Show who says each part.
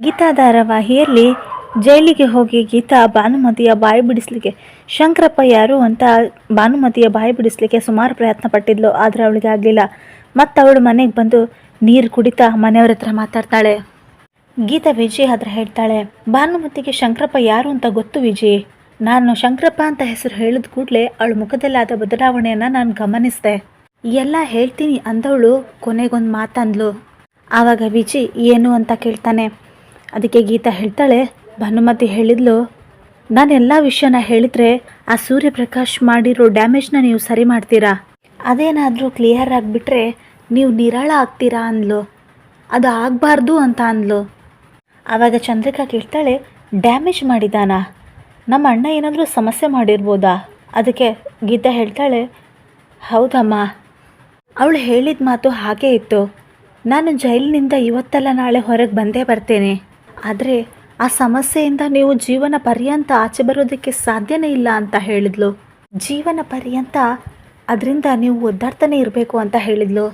Speaker 1: ಗೀತಾ ಧಾರಾವಾಹಿಯಲ್ಲಿ ಜೈಲಿಗೆ ಹೋಗಿ ಗೀತಾ ಭಾನುಮತಿಯ ಬಾಯಿ ಬಿಡಿಸ್ಲಿಕ್ಕೆ, ಶಂಕರಪ್ಪ ಯಾರು ಅಂತ ಭಾನುಮತಿಯ ಬಾಯಿ ಬಿಡಿಸ್ಲಿಕ್ಕೆ ಸುಮಾರು ಪ್ರಯತ್ನ ಪಟ್ಟಿದ್ಲು, ಆದರೆ ಅವಳಿಗೆ ಆಗಲಿಲ್ಲ. ಮತ್ತು ಅವಳು ಮನೆಗೆ ಬಂದು ನೀರು ಕುಡಿತಾ ಮನೆಯವ್ರ ಹತ್ರ ಮಾತಾಡ್ತಾಳೆ. ಗೀತಾ ವಿಜಯ್ ಹತ್ರ ಹೇಳ್ತಾಳೆ, ಭಾನುಮತಿಗೆ ಶಂಕರಪ್ಪ ಯಾರು ಅಂತ ಗೊತ್ತು ವಿಜಯ್ ನಾನು ಶಂಕರಪ್ಪ ಅಂತ ಹೆಸರು ಹೇಳಿದ ಕೂಡಲೇ ಅವಳ ಮುಖದಲ್ಲಾದ ಬದಲಾವಣೆಯನ್ನು ನಾನು ಗಮನಿಸಿದೆ. ಎಲ್ಲ ಹೇಳ್ತೀನಿ ಅಂದವಳು ಕೊನೆಗೊಂದು ಮಾತಂದ್ಲು. ಆವಾಗ ವಿಜಿ, ಏನು? ಅಂತ ಕೇಳ್ತಾನೆ. ಅದಕ್ಕೆ ಗೀತಾ ಹೇಳ್ತಾಳೆ, ಭಾನುಮತಿ ಹೇಳಿದ್ಲು, ನಾನು ಎಲ್ಲ ವಿಷಯನ ಹೇಳಿದ್ರೆ ಆ ಸೂರ್ಯಪ್ರಕಾಶ್ ಮಾಡಿರೋ ಡ್ಯಾಮೇಜ್ನ ನೀವು ಸರಿ ಮಾಡ್ತೀರಾ? ಅದೇನಾದರೂ ಕ್ಲಿಯರ್ ಆಗಿಬಿಟ್ರೆ ನೀವು ನಿರಾಳ ಆಗ್ತೀರಾ ಅಂದ್ಲು. ಅದು ಆಗಬಾರ್ದು ಅಂತ ಅಂದ್ಲು. ಆವಾಗ ಚಂದ್ರಿಕಾ ಕೇಳ್ತಾಳೆ, ಡ್ಯಾಮೇಜ್ ಮಾಡಿದಾನ? ನಮ್ಮ ಅಣ್ಣ ಏನಾದರೂ ಸಮಸ್ಯೆ ಮಾಡಿರ್ಬೋದಾ? ಅದಕ್ಕೆ ಗೀತಾ ಹೇಳ್ತಾಳೆ, ಹೌದಮ್ಮ. ಅವಳು ಹೇಳಿದ ಮಾತು ಹಾಗೇ ಇತ್ತು. ನಾನು ಜೈಲಿನಿಂದ ಇವತ್ತಲ್ಲ ನಾಳೆ ಹೊರಗೆ ಬಂದೇ ಬರ್ತೇನೆ. ಆದರೆ ಆ ಸಮಸ್ಯೆಯಿಂದ ನೀವು ಜೀವನ ಪರ್ಯಂತ ಆಚೆ ಬರೋದಕ್ಕೆ ಸಾಧ್ಯನೇ ಇಲ್ಲ ಅಂತ ಹೇಳಿದ್ಲು. ಜೀವನ ಪರ್ಯಂತ ಅದರಿಂದ ನೀವು ಒದ್ದಾಡ್ತಾನೆ ಇರಬೇಕು ಅಂತ ಹೇಳಿದ್ಲು.